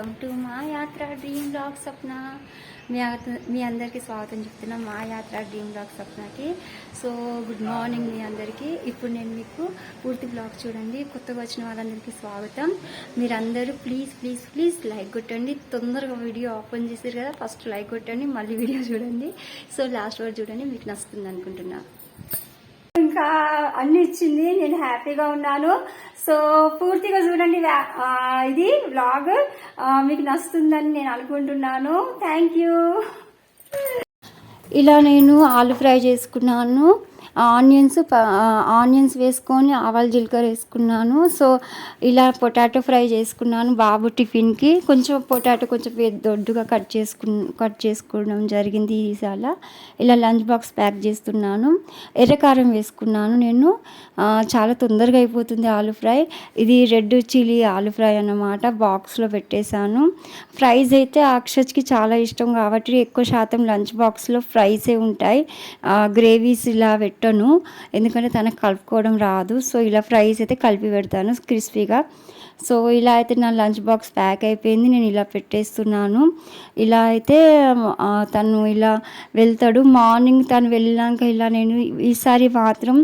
Welcome to మా యాత్ర dream blog స్వప్న. మీ మీ అందరికీ స్వాగతం చెప్తున్నా మా యాత్ర డ్రీమ్ బ్లాగ్ స్వప్నకి. సో గుడ్ మార్నింగ్ మీ అందరికీ. ఇప్పుడు నేను మీకు పూర్తి బ్లాగ్ చూడండి. కొత్తగా వచ్చిన వాళ్ళందరికీ స్వాగతం. మీరందరూ ప్లీజ్ ప్లీజ్ ప్లీజ్ లైక్ కొట్టండి. తొందరగా వీడియో ఓపెన్ చేశారు కదా ఫస్ట్ లైక్ కొట్టండి మళ్ళీ వీడియో చూడండి. సో లాస్ట్ వరకు చూడండి మీకు నచ్చుతుంది అనుకుంటున్నాను ఇంకా అన్ని ఇచ్చింది. నేను హ్యాపీగా ఉన్నాను. సో పూర్తిగా చూడండి ఇది వ్లాగ్. మీకు నచ్చుతుందని నేను అనుకుంటున్నాను. Thank you. ఇలా నేను ఆలు ఫ్రై చేసుకున్నాను. ఆనియన్స్ ప- ఆనియన్స్ వేసుకొని ఆవాల జీలకర్ర వేసుకున్నాను. సో ఇలా పొటాటో ఫ్రై చేసుకున్నాను బాబు టిఫిన్కి. కొంచెం పొటాటో కొంచెం దొడ్డుగా కట్ చేసుకు కట్ చేసుకోవడం జరిగింది ఈసారి ఇలా లంచ్ బాక్స్ ప్యాక్ చేస్తున్నాను. ఎర్రకారం వేసుకున్నాను నేను. చాలా తొందరగా అయిపోతుంది ఆలు ఫ్రై. ఇది రెడ్ చిల్లీ ఆలు ఫ్రై అన్నమాట. బాక్స్లో పెట్టేశాను. ఫ్రైస్ అయితే అక్షజ్కి చాలా ఇష్టం కాబట్టి ఎక్కువ శాతం లంచ్ బాక్స్లో ఫ్రైసే ఉంటాయి. గ్రేవీస్ ఇలా పెట్టను ఎందుకంటే తనకు కలుపుకోవడం రాదు. సో ఇలా ఫ్రైస్ అయితే కలిపి పెడతాను క్రిస్పీగా. సో ఇలా అయితే నా లంచ్ బాక్స్ ప్యాక్ అయిపోయింది. నేను ఇలా పెట్టేస్తున్నాను. ఇలా అయితే తను ఇలా వెళ్తాడు. మార్నింగ్ తను వెళ్ళాక ఇలా నేను ఈసారి మాత్రం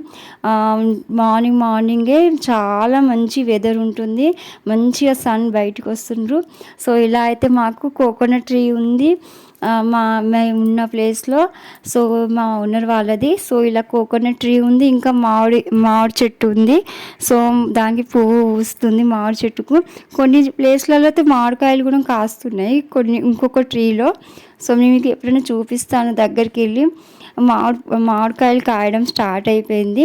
మార్నింగ్ మార్నింగే చాలా మంచి వెదర్ ఉంటుంది. మంచిగా సన్ బయటకు వస్తుండ్రు. సో ఇలా అయితే మాకు కోకోనట్ ట్రీ ఉంది. మా మేము ఉన్న ప్లేస్లో సో మా ఓనర్ వాళ్ళది. సో ఇలా కోకోనట్ ట్రీ ఉంది ఇంకా మామిడి మామిడి చెట్టు ఉంది. సో దానికి పువ్వు పూస్తుంది మామిడి చెట్టుకు. కొన్ని ప్లేస్లలో అయితే మామిడికాయలు కూడా కాస్తున్నాయి కొన్ని ఇంకొక ట్రీలో. సో నేను మీకు ఎప్పుడైనా చూపిస్తాను దగ్గరికి వెళ్ళి. మామిడి మామిడికాయలు కాయడం స్టార్ట్ అయిపోయింది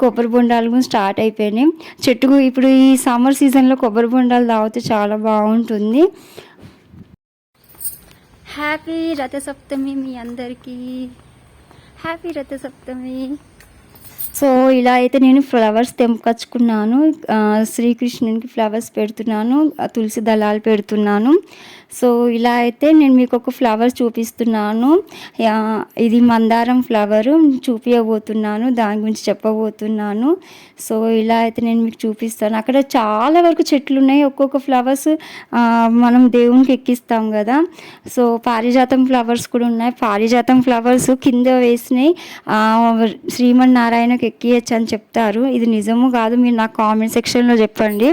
కొబ్బరి బొండాలు కూడా స్టార్ట్ అయిపోయినాయి. చెట్టుకు ఇప్పుడు ఈ సమ్మర్ సీజన్లో కొబ్బరి బొండాలు తాగితే చాలా బాగుంటుంది. హ్యాపీ రథసప్తమి మీ అందరికీ. హ్యాపీ రథసప్తమి సో ఇలా అయితే నేను ఫ్లవర్స్ తెంపకచ్చుకున్నాను. శ్రీకృష్ణునికి ఫ్లవర్స్ పెడుతున్నాను తులసి దళాలు పెడుతున్నాను. సో ఇలా అయితే నేను మీకు ఒక ఫ్లవర్ చూపిస్తున్నాను. ఇది మందారం ఫ్లవర్ చూపించబోతున్నాను దాని గురించి చెప్పబోతున్నాను. సో ఇలా అయితే నేను మీకు చూపిస్తాను. అక్కడ చాలా వరకు చెట్లు ఉన్నాయి. ఒక్కొక్క ఫ్లవర్స్ మనం దేవునికి ఎక్కిస్తాం కదా. సో పారిజాతం ఫ్లవర్స్ కూడా ఉన్నాయి. పారిజాతం ఫ్లవర్స్ కింద వేసినాయి. శ్రీమన్నారాయణకి ఎక్కియచ్చు అని చెప్తారు. ఇది నిజము కాదు మీరు నాకు కామెంట్ సెక్షన్లో చెప్పండి.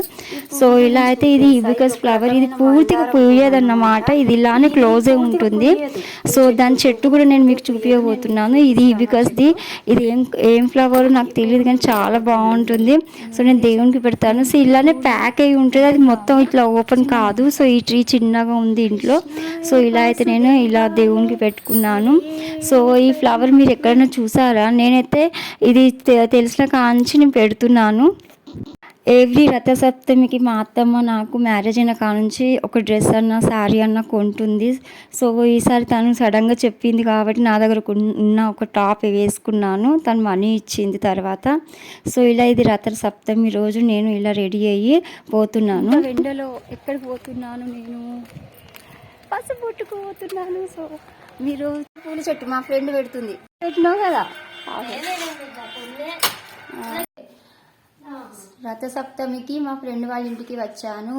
సో ఇలా అయితే ఇది ఇబికస్ ఫ్లవర్ ఇది పూర్తిగా పూయదన్నమాట. ఇది ఇలానే క్లోజే ఉంటుంది. సో దాని చెట్టు కూడా నేను మీకు చూపించబోతున్నాను ఇది ఇబికస్ది ఇది ఏం ఏం ఫ్లవర్ నాకు తెలియదు కానీ చాలా బాగుంటుంది. సో నేను దేవునికి పెడతాను. సో ఇలానే ప్యాక్ అయి ఉంటుంది. అది మొత్తం ఇట్లా ఓపెన్ కాదు. సో ఈ ట్రీ చిన్నగా ఉంది ఇంట్లో. సో ఇలా అయితే నేను ఇలా దేవునికి పెట్టుకున్నాను. సో ఈ ఫ్లవర్ మీరు ఎక్కడైనా చూసారా? నేనైతే ఇది తెలిసిన కాంచి నేను పెడుతున్నాను. ఎవ్రీ రథసప్తమికి మా అత్తమ్మ నాకు మ్యారేజ్ అయిన కానుంచి ఒక డ్రెస్ అన్న శారీ అన్న కొంటుంది. సో ఈసారి తను సడన్గా చెప్పింది కాబట్టి నా దగ్గర ఉన్న ఒక టాప్ వేసుకున్నాను. తను మనీ ఇచ్చింది తర్వాత. సో ఇలా ఇది రథ సప్తమి రోజు నేను ఇలా రెడీ అయ్యి పోతున్నాను. ఎండలో ఎక్కడికి పోతున్నాను నేను? పసుపు పోతున్నాను. సో మీరు పూల చెట్టు మా ఫ్రెండ్ పెడుతుంది. పెట్టినావు కదా? రథసప్తమికి మా ఫ్రెండ్ వాళ్ళ ఇంటికి వచ్చాను.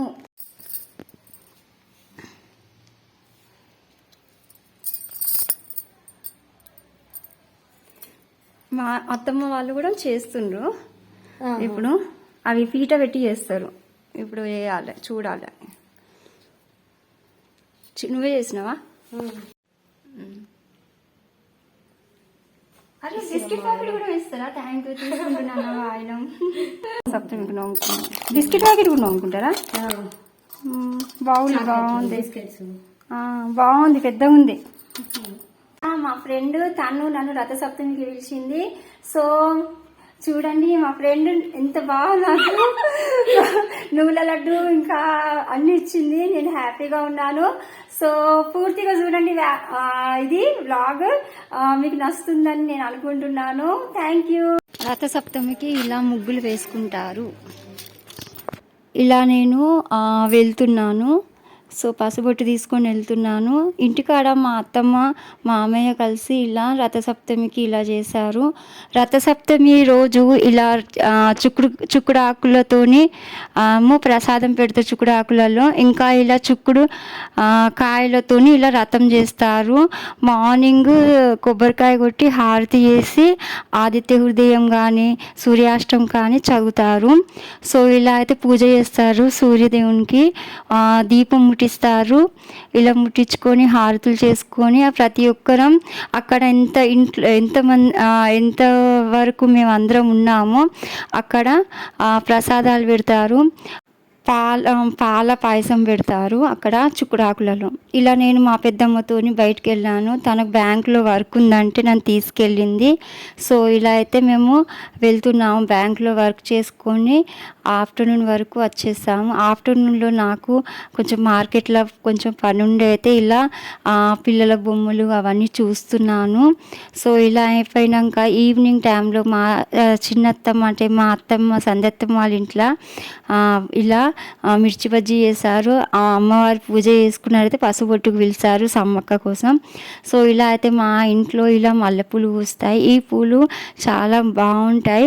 మా అత్తమ్మ వాళ్ళు కూడా చేస్తుండ్రు. ఇప్పుడు అవి పీట పెట్టి చేస్తారు. ఇప్పుడు వేయాలి చూడాలి. నువ్వే చేసినావా? అరే బిస్కెట్ ప్యాకెట్ కూడా వేస్తారా? థ్యాంక్ యూ తీసుకుంటున్నాను ఆయన సప్తమికి నవ్వుకున్నాను బిస్కెట్ ప్యాకెట్ కూడా నవ్వుకుంటారా మ్మ్, బాగుంది బాగుంది. బాగుంది పెద్దగా ఉంది. మా ఫ్రెండ్ తను నన్ను రథసప్తమికి పిలిచింది. సో చూడండి మా ఫ్రెండ్ ఎంత బాగా నాకు నువ్వుల లడ్డు ఇంకా అన్ని ఇచ్చింది నేను హ్యాపీగా ఉన్నాను. సో పూర్తిగా చూడండి ఇది వ్లాగ్ మీకు నచ్చుతుందని నేను అనుకుంటున్నాను. థ్యాంక్ యూ రథసప్తమికి ఇలా ముగ్గులు వేసుకుంటారు. ఇలా నేను వెళ్తున్నాను. సో పసుబొట్టు తీసుకొని వెళ్తున్నాను. ఇంటికాడ మా అత్తమ్మ మామయ్య కలిసి ఇలా రథసప్తమికి ఇలా చేశారు. రథసప్తమి రోజు ఇలా చుక్కుడు చుక్కుడు ఆకులతోని అమ్మ ప్రసాదం పెడతారు చుక్కుడు ఆకులలో ఇంకా ఇలా చుక్కుడు కాయలతోని ఇలా రథం చేస్తారు. మార్నింగ్ కొబ్బరికాయ కొట్టి హారతి చేసి ఆదిత్య హృదయం కానీ సూర్యాష్టం కానీ చదువుతారు. సో ఇలా అయితే పూజ చేస్తారు సూర్యదేవునికి. దీపం దీపం ముట్టిస్తారు ఇలా ముట్టించుకొని హారతులు చేసుకొని ప్రతి ఒక్కరం అక్కడ ఎంత ఇంట్లో ఎంతమంది ఎంత వరకు మేము అందరం ఉన్నామో అక్కడ ప్రసాదాలు పెడతారు. పాల పాల పాయసం పెడతారు అక్కడ చుక్కుడాకులలో. ఇలా నేను మా పెద్దమ్మతోని బయటికి వెళ్ళాను తనకు బ్యాంకులో వర్క్ ఉందంటే నన్ను తీసుకెళ్ళింది. సో ఇలా అయితే మేము వెళ్తున్నాము బ్యాంకులో వర్క్ చేసుకొని. ఆఫ్టర్నూన్ వరకు వచ్చేసాము. ఆఫ్టర్నూన్లో నాకు కొంచెం మార్కెట్లో కొంచెం పని ఉండే అయితే ఇలా ఆ, పిల్లల బొమ్మలు అవన్నీ చూస్తున్నాను. సో ఇలా అయిపోయినాక ఈవినింగ్ టైంలో మా చిన్నత్తమ్మ అంటే మా అత్తమ్మ సందత్తమ్మ వాళ్ళ ఇంట్లో ఇలా మిర్చి బజ్జీ చేశారు. ఆ అమ్మవారి పూజ చేసుకున్నారైతే పసుపొట్టుకు పిలిచారు సమ్మక్క కోసం. సో ఇలా అయితే మా ఇంట్లో ఇలా మల్లెపూలు పూస్తాయి. ఈ పూలు చాలా బాగుంటాయి.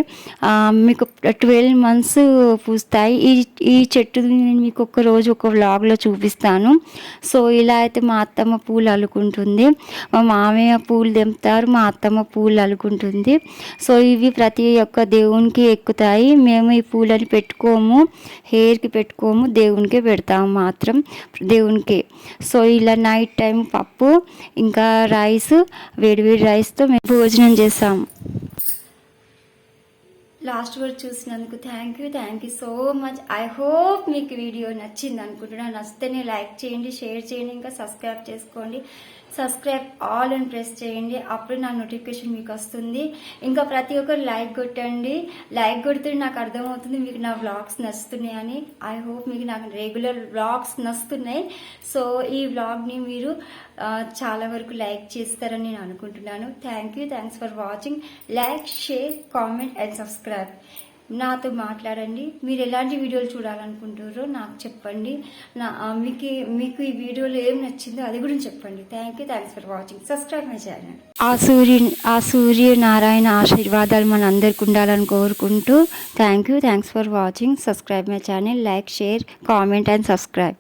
మీకు ట్వెల్వ్ మంత్స్ పూస్తాయి. ఈ ఈ చెట్టు నేను మీకు ఒక రోజు ఒక వ్లాగ్లో చూపిస్తాను. సో ఇలా అయితే మా అత్తమ్మ పూలు అల్లుకుంటుంది. మా మామయ్య పూలు తెంపుతారు మా అత్తమ్మ పూలు అల్లుకుంటుంది. సో ఇవి ప్రతి ఒక్క దేవునికి ఎక్కుతాయి. మేము ఈ పూలని పెట్టుకోము. హెయిర్కి పెట్టుకోము దేవునికే పెడతాము మాత్రం. దేవునికే. సో ఇలా నైట్ టైం పప్పు ఇంకా రైస్ వేడివేడి రైస్తో మేము భోజనం చేస్తాము లాస్ట్ వరకు చూసినందుకు thank you thank you so much I hope మీకు వీడియో నచ్చింది అనుకుంటున్నాను. నచ్చితేనే లైక్ చేయండి షేర్ చేయండి ఇంకా సబ్స్క్రైబ్ చేసుకోండి. సబ్స్క్రైబ్ ఆల్ అని ప్రెస్ చేయండి. అప్పుడు నా నోటిఫికేషన్ మీకు వస్తుంది. ఇంకా ప్రతి ఒక్కరు లైక్ కొట్టండి. లైక్ కొడితే నాకు అర్థమవుతుంది మీకు నా వ్లాగ్స్ నచ్చుతున్నాయని ఐ హోప్ మీకు నాకు రెగ్యులర్ వ్లాగ్స్ నచ్చుతున్నాయి. సో ఈ వ్లాగ్ని మీరు చాలా వరకు లైక్ చేస్తారని నేను అనుకుంటున్నాను. Thank you thanks for watching like share comment and subscribe నాతో మాట్లాడండి. మీరు ఎలాంటి వీడియోలు చూడాలనుకుంటారో నాకు చెప్పండి. నా మీకు మీకు ఈ వీడియోలో ఏం నచ్చిందో అది కూడా చెప్పండి. Thank you thanks for watching subscribe my channel ఆ సూర్య ఆ సూర్య నారాయణ ఆశీర్వాదాలు మన అందరికి ఉండాలని కోరుకుంటూ thank you thanks for watching subscribe my channel like share comment and subscribe